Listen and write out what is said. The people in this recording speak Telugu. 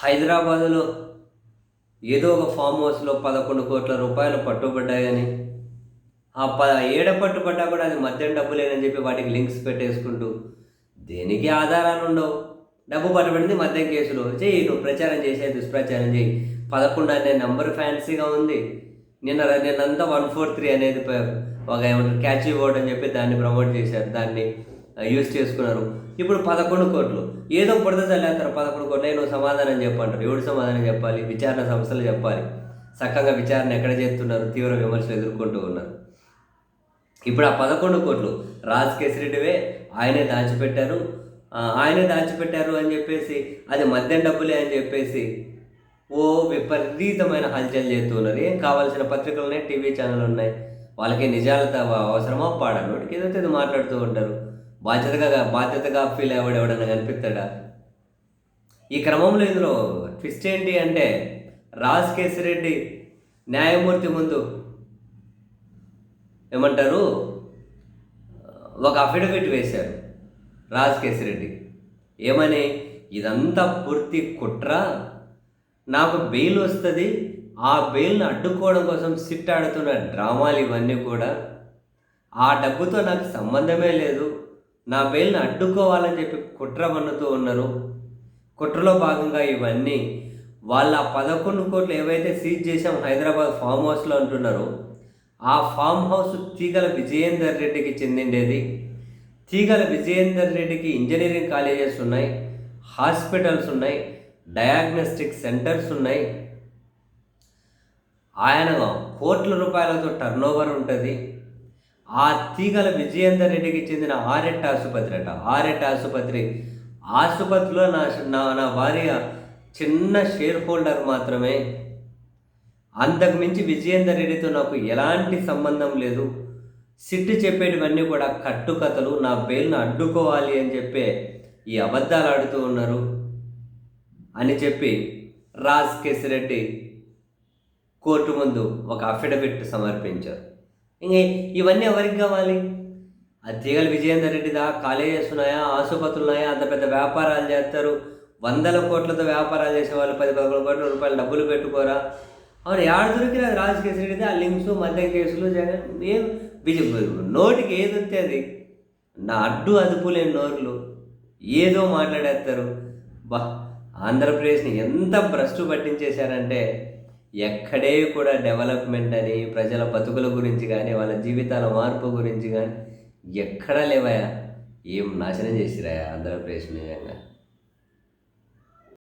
హైదరాబాదులో ఏదో ఒక ఫామ్ హౌస్లో పదకొండు కోట్ల రూపాయలు పట్టుబడ్డాయని ఆ ప ఏడ పట్టుబడ్డా కూడా అది మద్యం డబ్బులేనని చెప్పి వాటికి లింక్స్ పెట్టేసుకుంటూ దేనికి ఆధారాలు ఉండవు? డబ్బు పట్టబడింది మద్యం కేసులో. చేయి నువ్వు ప్రచారం చేసే దుష్ప్రచారం చేయి పదకొండు అనే నెంబర్ ఫ్యాన్సీగా ఉంది. నిన్న నిన్నంతా వన్ ఫోర్ త్రీ అనేది ఒక ఏమంటారు క్యాచ్ బోర్డ్ అని చెప్పి దాన్ని ప్రమోట్ చేశారు. దాన్ని యూజ్ చేసుకున్నారు. ఇప్పుడు పదకొండు కోట్లు. ఏదో పుడత చల్లేస్తారు పదకొండు కోట్లు. నువ్వు సమాధానం చెప్పంటారు. ఎవడు సమాధానం చెప్పాలి? విచారణ సంస్థలు చెప్పాలి. చక్కగా విచారణ ఎక్కడ చేస్తున్నారు? తీవ్ర విమర్శలు ఎదుర్కొంటూ ఉన్నారు. ఇప్పుడు ఆ పదకొండు కోట్లు రాజ్ కేసిరెడ్డివే ఆయనే దాచిపెట్టారు. ఆయనే దాచిపెట్టారు అని చెప్పేసి అది మద్యం డబ్బులే అని చెప్పేసి ఓ విపరీతమైన హల్చల్ చేస్తూ ఉన్నారు. ఏం కావాల్సిన పత్రికలు ఉన్నాయి? టీవీ ఛానల్ ఉన్నాయి. వాళ్ళకి నిజాలతో అవసరమో పాడా ఏదైతే మాట్లాడుతూ ఉంటారు. బాధ్యతగా బాధ్యతగా ఫీల్ అవ్వడు ఎవడన్నా కనిపిస్తాడా? ఈ క్రమంలో ఇందులో ట్విస్ట్ ఏంటి అంటే రాజ్ కేసిరెడ్డి న్యాయమూర్తి ముందు ఏమంటారు? ఒక అఫిడవిట్ వేశారు రాజ్ కేసిరెడ్డి. ఏమని? ఇదంతా పూర్తి కుట్ర? నాకు బెయిల్ వస్తుంది. ఆ బెయిల్ని అడ్డుకోవడం కోసం సిట్ ఆడుతున్న డ్రామాలు ఇవన్నీ కూడా. ఆ డబ్బుతో నాకు సంబంధమే లేదు. నా బెయిల్ని అడ్డుకోవాలని చెప్పి కుట్ర పన్నుతూ ఉన్నారు కుట్రలో భాగంగా ఇవన్నీ వాళ్ళ పదకొండు కోట్లు ఏవైతే సీజ్ చేశాం హైదరాబాద్ ఫామ్ హౌస్లో అంటున్నారో ఆ ఫామ్ హౌస్ తీగల విజయేందర్ రెడ్డికి చెందిండేది. తీగల విజయేందర్ రెడ్డికి ఇంజనీరింగ్ కాలేజెస్ ఉన్నాయి హాస్పిటల్స్ ఉన్నాయి డయాగ్నోస్టిక్ సెంటర్స్ ఉన్నాయి. ఆయన కోట్ల రూపాయలతో టర్న్ ఓవర్ ఉంటుంది. ఆ తీగల విజయేందర్ రెడ్డికి చెందిన ఆరెట్ ఆసుపత్రి అట ఆరెట్ ఆసుపత్రి ఆసుపత్రిలో నా నా నా భార్య చిన్న షేర్ హోల్డర్ మాత్రమే. అంతకు మించి విజయేందర్ రెడ్డితో నాకు ఎలాంటి సంబంధం లేదు. సిట్టు చెప్పేటివన్నీ కూడా కట్టుకథలు నా బెయిల్ను అడ్డుకోవాలి అని చెప్పే ఈ అబద్ధాలు ఆడుతూ ఉన్నారు అని చెప్పి రాజ్ కేసిరెడ్డి కోర్టు ముందు ఒక అఫిడవిట్ సమర్పించారు. ఇంకా ఇవన్నీ ఎవరికి కావాలి? ఆ విజయేందర్ రెడ్డిదా కాలేజెస్ ఉన్నాయా ఆసుపత్రులు ఉన్నాయా అంత పెద్ద వ్యాపారాలు చేస్తారు. వందల కోట్లతో వ్యాపారాలు చేసే వాళ్ళు పది పదకొండు కోట్ల రూపాయలు డబ్బులు పెట్టుకోరా? అవును యాడ దొరికిన రాజకీయ రాజు ఆ లింక్స్ మద్యం కేసులు జగన్ ఏం? విజయ నోటికి ఏది వస్తే అది. నా అడ్డు అదుపు లేని నోరులు. ఏదో మాట్లాడేస్తారు. బా ఆంధ్రప్రదేశ్ని ఎంత భ్రష్టు పట్టించేశారంటే ఎక్కడే కూడా డెవలప్మెంట్ అని ప్రజల బతుకుల గురించి కానీ వాళ్ళ జీవితాల మార్పు గురించి కానీ ఎక్కడా లేవయా ఏం నాశనం చేసిరాయా ఆంధ్రప్రదేశ్ నిజంగా.